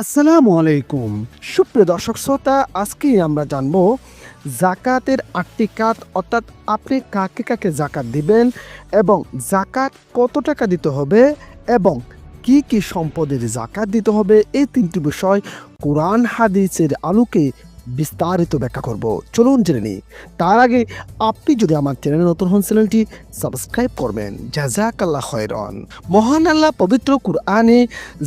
আসসালামু আলাইকুম। সুপ্রিয় দর্শক শ্রোতা, আজকে আমরা জানব জাকাতের আটটি কাত, অর্থাৎ আপনি কাকে কাকে জাকাত দিবেন এবং জাকাত কত টাকা দিতে হবে এবং কি কি সম্পদের জাকাত দিতে হবে, এই তিনটি বিষয় কোরআন হাদিসের আলোকে বিস্তারিত ব্যাখ্যা করব। চলুন জেনে নিই। তার আগে আপনি যদি আমার চ্যানেলে নতুন হন, চ্যানেলটি সাবস্ক্রাইব করবেন। জাজাকাল্লাহ খয়রন। মহান আল্লাহ পবিত্র কুরআনে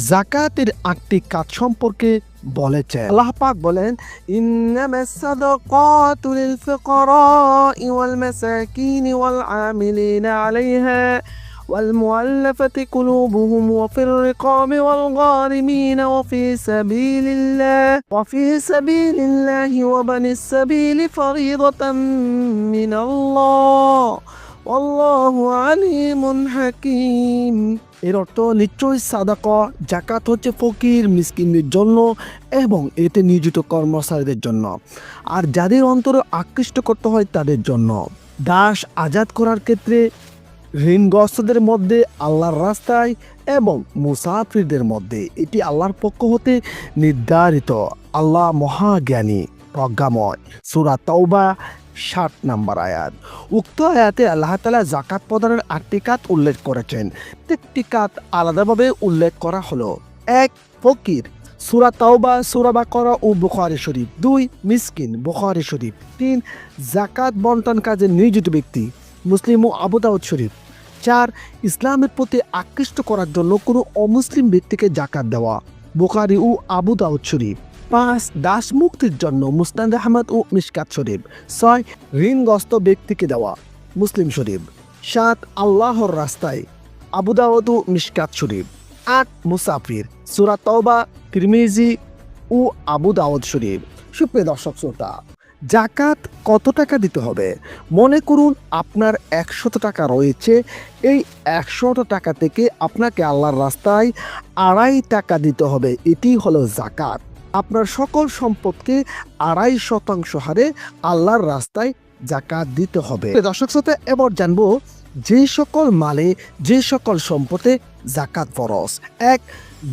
জাকাতের আটটি কাজ সম্পর্কে বলেছেন। আল্লাহ পাক বলেন ইন্নামা সাদাকাতু লিল ফুকারা'i ওয়াল মাসাকিন ওয়াল আমিলিনা আলাইহা। والمؤلفة قلوبهم وفي الرقاب والغارمين وفي سبيل الله وفي سبيل الله وبن السبيل فريضة من الله والله عليم حكيم এর অর্থ নিশ্চয়ই সাদাক জাকাত হচ্ছে ফকির মিসকিনদের জন্য এবং এতে নিয়োজিত কর্মচারীদের জন্য আর যাদের অন্তরে আকৃষ্ট করতে হয় তাদের জন্য দাস আজাদ করার ক্ষেত্রে ঋণগ্রস্তদের মধ্যে, আল্লাহর রাস্তায় এবং মুসাফিরদের মধ্যে। এটি আল্লাহর পক্ষ হতে নির্ধারিত। আল্লাহ মহাজ্ঞানী, প্রজ্ঞাময়। সুরা তৌবা ষাট নাম্বার আয়াত। উক্ত আয়াতে আল্লাহ তালা জাকাত প্রদানের আটটি কাত উল্লেখ করেছেন। প্রত্যেকটি কাত আলাদাভাবে উল্লেখ করা হলো। এক, ফকির। সুরা তাওবা, সুরা বাকরা ও বুখারি শরীফ। দুই, মিসকিন, বুখারি শরীফ। তিন জাকাত বন্টন কাজে নিয়োজিত ব্যক্তি। মুসলিম ও আবু দাউদ শরীফ। চার ইসলামের প্রতি আকৃষ্ট করার জন্য কোনো অমুসলিম ব্যক্তিকে জাকাত দেওয়া। বোকারি ও আবু দাউদ শরীফ। পাঁচ, দাস মুক্তির জন্য মুস্তান আহমদ ও মিসকাত শরীফ। ছয়, ঋণগ্রস্ত ব্যক্তিকে দেওয়া, মুসলিম শরীফ। সাত, আল্লাহর রাস্তায়, আবু দাউদ ও মিসকাত শরীফ। আট, মুসাফির, সুরা তওবা, তিরমিজি ও আবু দাউদ শরীফ। সুপ্রিয় দর্শক, শ্রোতা জাকাত কত টাকা দিতে হবে? মনে করুন আপনার একশত টাকা রয়েছে, এই একশত টাকা থেকে আপনাকে আল্লাহর রাস্তায় আড়াই টাকা দিতে হবে। এটি হলো জাকাত। আপনার সকল সম্পদকে আড়াই শতাংশ হারে আল্লাহর রাস্তায় জাকাত দিতে হবে। দর্শক শ্রোতা, এবার জানব যে সকল মালে, যে সকল সম্পদে জাকাত ফরস এক,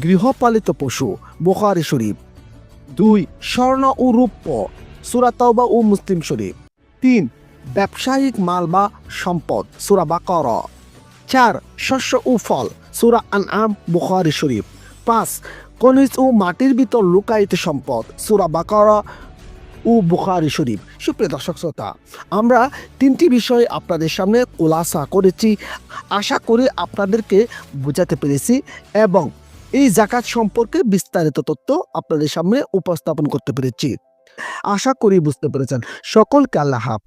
গৃহপালিত পশু, বোখারি শরীফ। দুই, স্বর্ণ ও রূপ্য। সুরা তাওবা ও মুসলিম শরীফ। তিন, ব্যবসায়িক মাল বা সম্পদ, সুরা বা বাকর। চার, শস্য ও ফল, সুরা আন আম বুখারি শরীফ। পাঁচ, খনিজ ও মাটির ভিতর লুকায়িত সম্পদ, সুরা বাকরা ও বুখারি শরীফ। সুপ্রিয় দর্শক শ্রোতা, আমরা তিনটি বিষয় আপনাদের সামনে খোলাসা করেছি। আশা করি আপনাদেরকে বোঝাতে পেরেছি এবং এই জাকাত সম্পর্কে বিস্তারিত তথ্য আপনাদের সামনে উপস্থাপন করতে পেরেছি। আশা করি বুঝতে পেরেছেন। সকলকে আল্লাহ হাফ।